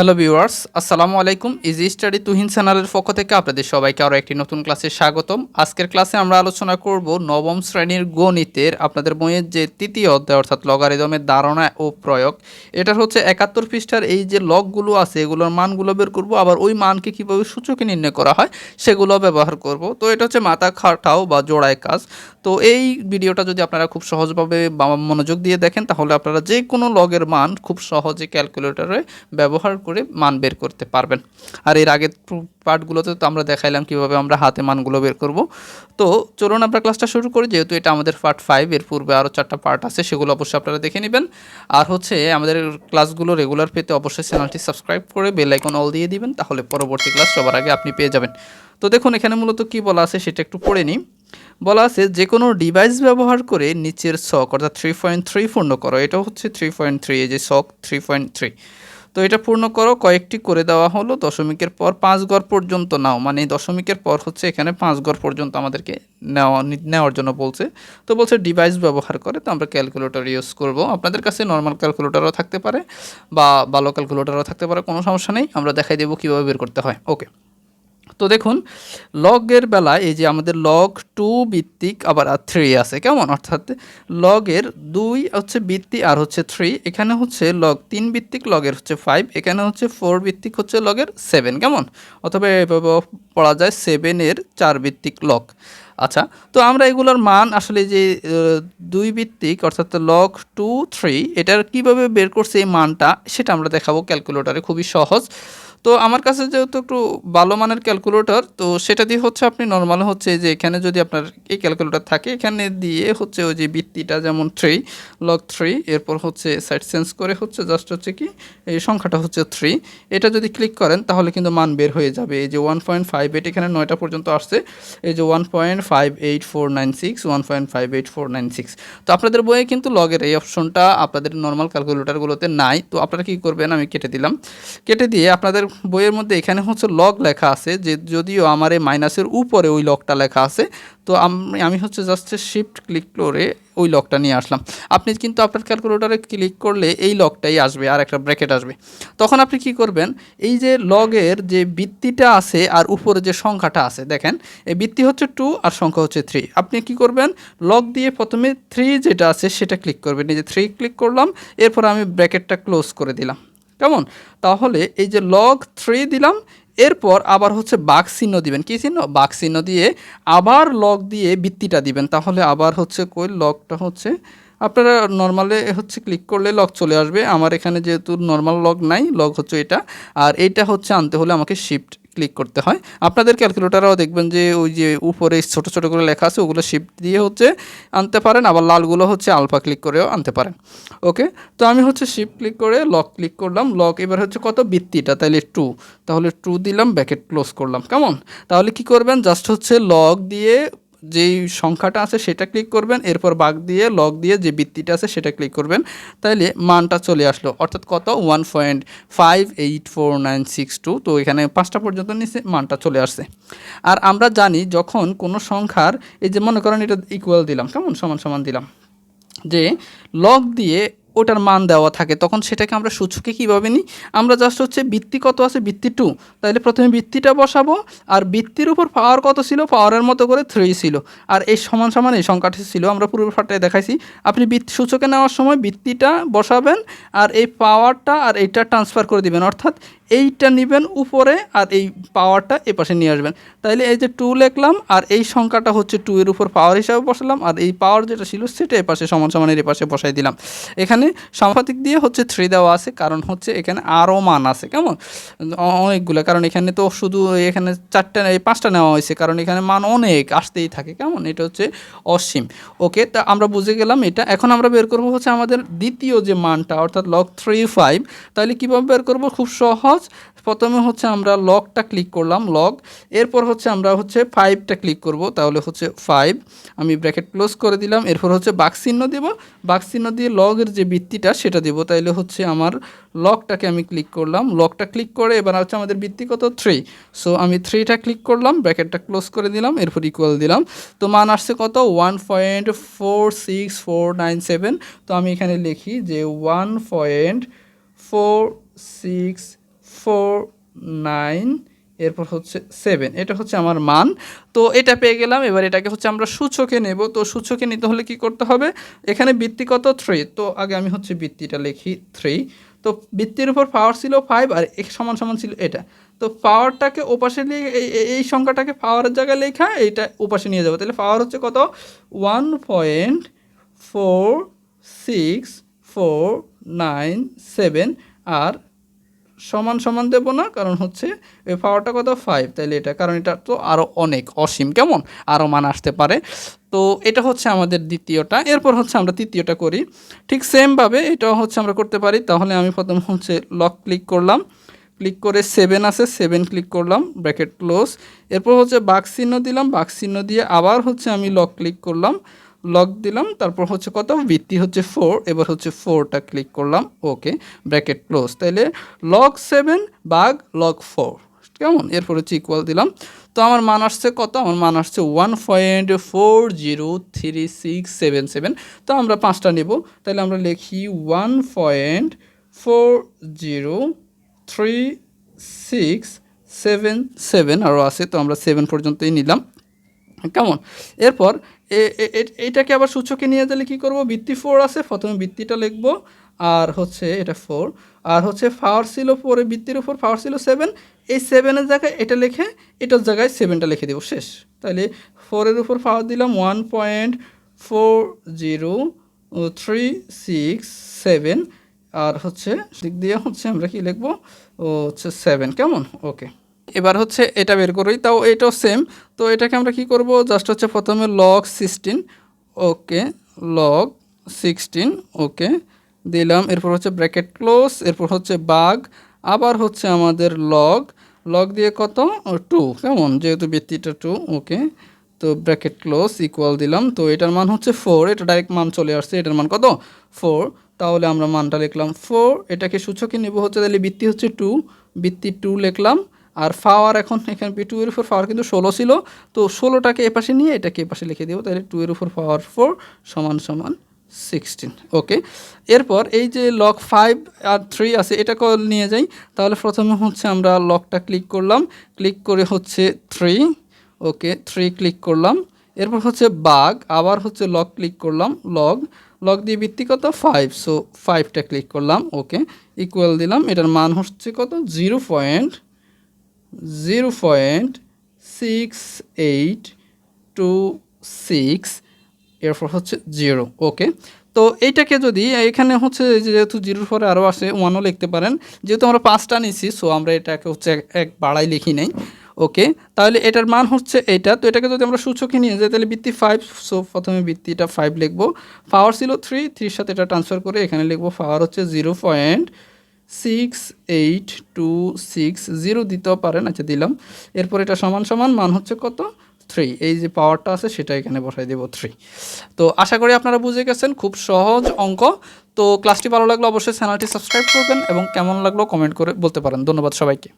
Hello viewers আসসালামু আলাইকুম easy study Tuhin চ্যানেলের পক্ষ থেকে আপনাদের সবাইকে আরও একটি নতুন ক্লাসে স্বাগতম। আজকের ক্লাসে আমরা আলোচনা করব নবম শ্রেণির গণিতের, আপনাদের বইয়ের যে তৃতীয় অধ্যায়, অর্থাৎ লগারিদমের ধারণা ও প্রয়োগ। এটার হচ্ছে একাত্তর পৃষ্ঠার এই যে লগগুলো আছে, এগুলোর মানগুলো বের করব। আবার ওই মানকে কীভাবে সূচকে নির্ণয় করা হয়, সেগুলো ব্যবহার করব। তো এটা হচ্ছে মাথা খাটাও বা জোড়ায় কাজ। তো এই ভিডিওটা যদি আপনারা খুব সহজভাবে মনোযোগ দিয়ে দেখেন, তাহলে আপনারা যে কোনো লগের মান খুব সহজে ক্যালকুলেটরে ব্যবহার করে মান বের করতে পারবেন। আর এর আগের পার্টগুলোতে তো আমরা দেখাইলাম কীভাবে আমরা হাতে মানগুলো বের করব। তো চলুন আমরা ক্লাসটা শুরু করি, যেহেতু এটা আমাদের পার্ট ফাইভ এর পূর্বে আরও চারটা পার্ট আছে, সেগুলো অবশ্যই আপনারা দেখে নেবেন। আর হচ্ছে আমাদের ক্লাসগুলো রেগুলার পেতে অবশ্যই চ্যানেলটি সাবস্ক্রাইব করে বেল আইকন অল দিয়ে দিবেন, তাহলে পরবর্তী ক্লাস সবার আগে আপনি পেয়ে যাবেন। তো দেখুন, এখানে মূলত কি বলা আছে সেটা একটু পড়ে নিই। বলা আছে যে কোনো ডিভাইস ব্যবহার করে নিচের শক অর্থাৎ থ্রি পয়েন্ট থ্রি পূর্ণ করো। এটা হচ্ছে থ্রি পয়েন্ট থ্রি এই যে শক থ্রি পয়েন্ট থ্রি তো এটা পূর্ণ করো, কয়েকটি করে দেওয়া হলো, দশমিকের পর পাঁচ গড় পর্যন্ত নাও। মানে দশমিকের পর হচ্ছে এখানে পাঁচ গড় পর্যন্ত আমাদেরকে নেওয়া, নেওয়ার জন্য বলছে। তো বলছে ডিভাইস ব্যবহার করে, তো আমরা ক্যালকুলেটর ইউজ করব। আপনাদের কাছে নর্মাল ক্যালকুলেটরও থাকতে পারে বা ভালো ক্যালকুলেটরও থাকতে পারে, কোনো সমস্যা নেই। আমরা দেখাই দেবো কীভাবে বের করতে হয়। ওকে তো দেখুন, লগের বেলায় এই যে আমাদের লগ টু ভিত্তিক আবার আর থ্রি আছে, কেমন? অর্থাৎ লগের দুই হচ্ছে ভিত্তি আর হচ্ছে থ্রি এখানে হচ্ছে লগ তিন ভিত্তিক, লগের হচ্ছে ফাইভ এখানে হচ্ছে ফোর ভিত্তিক হচ্ছে লগের সেভেন কেমন? অথবা এভাবে পড়া যায় সেভেনের চার ভিত্তিক লগ আচ্ছা তো আমরা এগুলোর মান আসলে যে দুই ভিত্তিক, অর্থাৎ লগ টু থ্রি এটার কীভাবে বের করছে এই মানটা, সেটা আমরা দেখাবো ক্যালকুলেটারে খুবই সহজ। তো আমার কাছে যেহেতু একটু ভালো মানের ক্যালকুলেটর তো সেটা দিয়ে হচ্ছে আপনি নর্মাল হচ্ছে যে এখানে যদি আপনার এই ক্যালকুলেটর থাকে, এখানে দিয়ে হচ্ছে ওই যে বৃত্তিটা যেমন থ্রি লগ থ্রি এরপর হচ্ছে সাইড চেঞ্জ করে হচ্ছে জাস্ট হচ্ছে কি, এই সংখ্যাটা হচ্ছে থ্রি এটা যদি ক্লিক করেন, তাহলে কিন্তু মান বের হয়ে যাবে। এই যে ওয়ান পয়েন্ট ফাইভ এইট এখানে নয়টা পর্যন্ত আসছে। এই যে one point five eight four nine six one point five eight four nine six তো আপনাদের বইয়ে কিন্তু লগের এই অপশনটা আপনাদের নর্মাল ক্যালকুলেটারগুলোতে নাই। তো আপনারা কী করবেন? আমি কেটে দিলাম। কেটে দিয়ে আপনাদের বইয়ের মধ্যে এখানে হচ্ছে লগ লেখা আছে, যে যদিও আমার এই মাইনাসের উপরে ওই লগটা লেখা আছে, তো আমি আমি হচ্ছে জাস্ট শিফট ক্লিক করে ওই লকটা নিয়ে আসলাম। আপনি কিন্তু আপনার ক্যালকুলেটারে ক্লিক করলে এই লকটাই আসবে, আর একটা ব্র্যাকেট আসবে। তখন আপনি কি করবেন, এই যে লগের যে বৃত্তিটা আছে আর উপরে যে সংখ্যাটা আছে, দেখেন, এই বৃত্তি হচ্ছে টু আর সংখ্যা হচ্ছে থ্রি আপনি কি করবেন লগ দিয়ে প্রথমে থ্রি যেটা আছে সেটা ক্লিক করবেন। এই যে থ্রি ক্লিক করলাম, এরপর আমি ব্র্যাকেটটা ক্লোজ করে দিলাম। কেমন? তাহলে এই যে লগ থ্রি দিলাম, এরপর আবার হচ্ছে বাঘ চিহ্ন দিবেন। কী চিহ্ন? বাঘ চিহ্ন দিয়ে আবার লগ দিয়ে বৃত্তিটা দিবেন। তাহলে আবার হচ্ছে কই? লগটা হচ্ছে আপনারা নর্মালে হচ্ছে ক্লিক করলে লগ চলে আসবে। আমার এখানে যেহেতু নর্মাল লগ নাই লগ হচ্ছে এটা। আর এইটা হচ্ছে আনতে হলে আমাকে শিফট ক্লিক করতে হয়। আপনাদের ক্যালকুলেটারও দেখবেন যে ওই যে উপরে ছোট ছোট করে লেখা আছে, ওগুলো শিফট দিয়ে হচ্ছে আনতে পারেন। আবার লালগুলো হচ্ছে আলফা ক্লিক করেও আনতে পারেন। ওকে তো আমি হচ্ছে শিফট ক্লিক করে লক ক্লিক করলাম। লক এবার হচ্ছে কত? বৃত্তিটা তাহলে টু তাহলে টু দিলাম ব্যাকেট ক্লোজ করলাম। কেমন? তাহলে কি করবেন? জাস্ট হচ্ছে লক দিয়ে যেই সংখ্যাটা আছে সেটা ক্লিক করবেন, এরপর বাঘ দিয়ে লগ দিয়ে যে বৃত্তিটা আছে সেটা ক্লিক করবেন। তাইলে মানটা চলে আসলো। অর্থাৎ কত? One point five eight four nine six two তো এখানে পাঁচটা পর্যন্ত নিচে মানটা চলে আসছে। আর আমরা জানি যখন কোনো সংখ্যার, এই যে মনে করেন এটা ইকুয়াল দিলাম, কেমন? সমান সমান দিলাম। যে লগ দিয়ে ওটার মান দেওয়া থাকে, তখন সেটাকে আমরা সূচকে কীভাবে নিই? আমরা জাস্ট হচ্ছে বৃত্তি কত আছে? বৃত্তি টু তাহলে প্রথমে বৃত্তিটা বসাবো, আর বৃত্তির উপর পাওয়ার কত ছিল? পাওয়ারের মতো করে থ্রি ছিল। আর এই সমান সমান এই সংখ্যাটি ছিল, আমরা পূর্ব ফাটায় দেখাইছি। আপনি বৃত্তি সূচকে নেওয়ার সময় বৃত্তিটা বসাবেন, আর এই পাওয়ারটা আর এইটা ট্রান্সফার করে দিবেন। অর্থাৎ এইটা নেবেন উপরে, আর এই পাওয়ারটা এ পাশে নিয়ে আসবেন। তাইলে এই যে টু লিখলাম, আর এই সংখ্যাটা হচ্ছে টু এর উপর পাওয়ার হিসাবে বসালাম, আর এই পাওয়ার যেটা ছিল সেটা এ পাশে, সমান সমানের এ পাশে বসাই দিলাম। এখানে সমাপাতিক দিয়ে হচ্ছে থ্রি দেওয়া আছে, কারণ হচ্ছে এখানে আরও মান আছে, কেমন? অনেকগুলো, কারণ এখানে তো শুধু এখানে চারটা, এই পাঁচটা নেওয়া হয়েছে, কারণ এখানে মান অনেক আসতেই থাকে, কেমন? এটা হচ্ছে অসীম। ওকে, তা আমরা বুঝে গেলাম এটা। এখন আমরা বের করব হচ্ছে আমাদের দ্বিতীয় যে মানটা, অর্থাৎ লক থ্রি ফাইভ তাহলে কীভাবে বের করব? খুব সহজ। প্রথমে হচ্ছে আমরা লকটা ক্লিক করলাম লক এরপর হচ্ছে আমরা হচ্ছে ফাইভটা ক্লিক করব, তাহলে হচ্ছে ফাইভ আমি ব্র্যাকেট ক্লোজ করে দিলাম, এরপর হচ্ছে বাক্সিহ্ন দেব। বাক্সিহ্ন দিয়ে লগের যে বৃত্তিটা সেটা দেবো। তাইলে হচ্ছে আমার লকটাকে আমি ক্লিক করলাম। লকটা ক্লিক করে এবার হচ্ছে আমাদের বৃত্তি কত? থ্রি সো আমি থ্রিটা ক্লিক করলাম ব্র্যাকেটটা ক্লোজ করে দিলাম, এরপর ইকুয়াল দিলাম। তো মান আসছে কত? One point four six four nine seven তো আমি এখানে লিখি যে one point four six four nine এরপর হচ্ছে সেভেন এটা হচ্ছে আমার মান। তো এটা পেয়ে গেলাম। এবার এটাকে হচ্ছে আমরা সূচকে নেব। তো সূচকে নিতে হলে কি করতে হবে? এখানে বৃত্তি কত? থ্রি তো আগে আমি হচ্ছে বৃত্তিটা লিখি থ্রি তো বৃত্তির উপর পাওয়ার ছিল ফাইভ আর এক সমান সমান ছিল এটা। তো পাওয়ারটাকে ওপাশে নিয়ে এই- সংখ্যাটাকে পাওয়ারের জায়গায় লেখা, এইটা ওপাশে নিয়ে যাব। তাহলে পাওয়ার হচ্ছে কত? One point four six four nine seven আর সমান সমান দেব না, কারণ হচ্ছে এই পাওয়ারটা কত? ফাইভ তাইলে এটা, কারণ এটা তো আরও অনেক, অসীম, কেমন? আরও মান আসতে পারে। তো এটা হচ্ছে আমাদের দ্বিতীয়টা। এরপর হচ্ছে আমরা তৃতীয়টা করি। ঠিক সেমভাবে এটাও হচ্ছে আমরা করতে পারি। তাহলে আমি প্রথম হচ্ছে লক ক্লিক করলাম। ক্লিক করে সেভেন আছে সেভেন ক্লিক করলাম ব্র্যাকেট ক্লোজ এরপর হচ্ছে বাক চিহ্ন দিলাম। বাক চিহ্ন দিয়ে আবার হচ্ছে আমি লক ক্লিক করলাম। লক দিলাম, তারপর হচ্ছে কত? ভিত্তি হচ্ছে ফোর এবার হচ্ছে ফোরটা ক্লিক করলাম ওকে ব্র্যাকেট ক্লোজ তাহলে লক সেভেন বাঘ লক ফোর কেমন? এরপর হচ্ছে ইকুয়াল দিলাম। তো আমার মান আসছে কত? আমার মান আসছে one point four zero three six seven seven তো আমরা পাঁচটা নেব। তাহলে আমরা লিখি one point four zero three six seven seven আরও আছে, তো আমরা সেভেন পর্যন্তই নিলাম। কেমন? এরপর এ- এ- এ- আবার সূচকে নিয়ে গেলে কী করব? বৃত্তি ফোর আছে, প্রথমে বৃত্তিটা লিখব। আর হচ্ছে এটা ফোর আর হচ্ছে পাওয়ার ছিল পরে বৃত্তির উপর পাওয়ার ছিল সেভেন এই সেভেনের জায়গায় এটা লিখে, এটার জায়গায় সেভেনটা লিখে দেবো, শেষ। তাহলে ফোরের উপর পাওয়ার দিলাম one point four zero three six seven আর হচ্ছে দিক দিয়ে হচ্ছে আমরা কি লিখব? ও হচ্ছে সেভেন কেমন? ওকে এবার হচ্ছে এটা বের করি, তাও এটাও সেম তো এটাকে আমরা কি করব? জাস্ট হচ্ছে প্রথমে log sixteen okay log sixteen okay দিলাম। এরপর হচ্ছে ব্র্যাকেট ক্লোজ এরপর হচ্ছে বাঘ, আবার হচ্ছে আমাদের লগ লগ দিয়ে কত? টু কেমন? যেহেতু বৃত্তিটা টু ওকে তো ব্র্যাকেট ক্লোজ ইকুয়াল দিলাম। তো এটার মান হচ্ছে ফোর এটা ডাইরেক্ট মান চলে আসছে। এটার মান কত? ফোর তাহলে আমরা মানটা লিখলাম ফোর এটাকে সূচকে নেব হচ্ছে, তাহলে বৃত্তি হচ্ছে টু বৃত্তি টু লিখলাম। আর পাওয়ার এখন এখানে টু এর উপর পাওয়ার কিন্তু ষোলো ছিল। তো ষোলোটাকে এপাশে নিয়ে এটাকে এপাশে লিখে দেবো। তাহলে টু এর উপর পাওয়ার ফোর সমান সমান সিক্সটিন ওকে এরপর এই যে লক ফাইভ আর থ্রি আছে এটাকে নিয়ে যাই। তাহলে প্রথমে হচ্ছে আমরা লকটা ক্লিক করলাম। ক্লিক করে হচ্ছে থ্রি ওকে থ্রি ক্লিক করলাম। এরপর হচ্ছে বাঘ, আবার হচ্ছে লক ক্লিক করলাম। লগ লগ দিয়ে ভিত্তি কত? ফাইভ সো ফাইভটা ক্লিক করলাম ওকে ইকুয়াল দিলাম। এটার মান হচ্ছে কত? Zero point zero point six eight two six এরপর হচ্ছে জিরো ওকে তো এইটাকে যদি, এখানে হচ্ছে যেহেতু জিরোর পরে আরও আসে ওয়ানও লিখতে পারেন। যেহেতু আমরা পাঁচটা নিছি সো আমরা এটাকে হচ্ছে এক- বাড়াই লিখি নেই ওকে তাহলে এটার মান হচ্ছে এইটা তো এটাকে যদি আমরা সূচকে নিয়ে যাই, তাহলে বৃত্তি ফাইভ সো প্রথমে বৃত্তিটা ফাইভ লিখব। পাওয়ার ছিল থ্রি থ্রির সাথে এটা ট্রান্সফার করে এখানে লিখব পাওয়ার হচ্ছে zero point six eight two six zero দিতেও পারেন আচ্ছা দিলাম। এরপর এটা সমান সমান মান হচ্ছে কত? থ্রি এই যে পাওয়ারটা আছে, সেটা এখানে বসাই দেব থ্রি তো আশা করি আপনারা বুঝে গেছেন, খুব সহজ অঙ্ক। তো ক্লাসটি ভালো লাগল অবশ্যই চ্যানেলটি সাবস্ক্রাইব করবেন এবং কেমন লাগল কমেন্ট করে বলতে পারেন। ধন্যবাদ সবাইকে।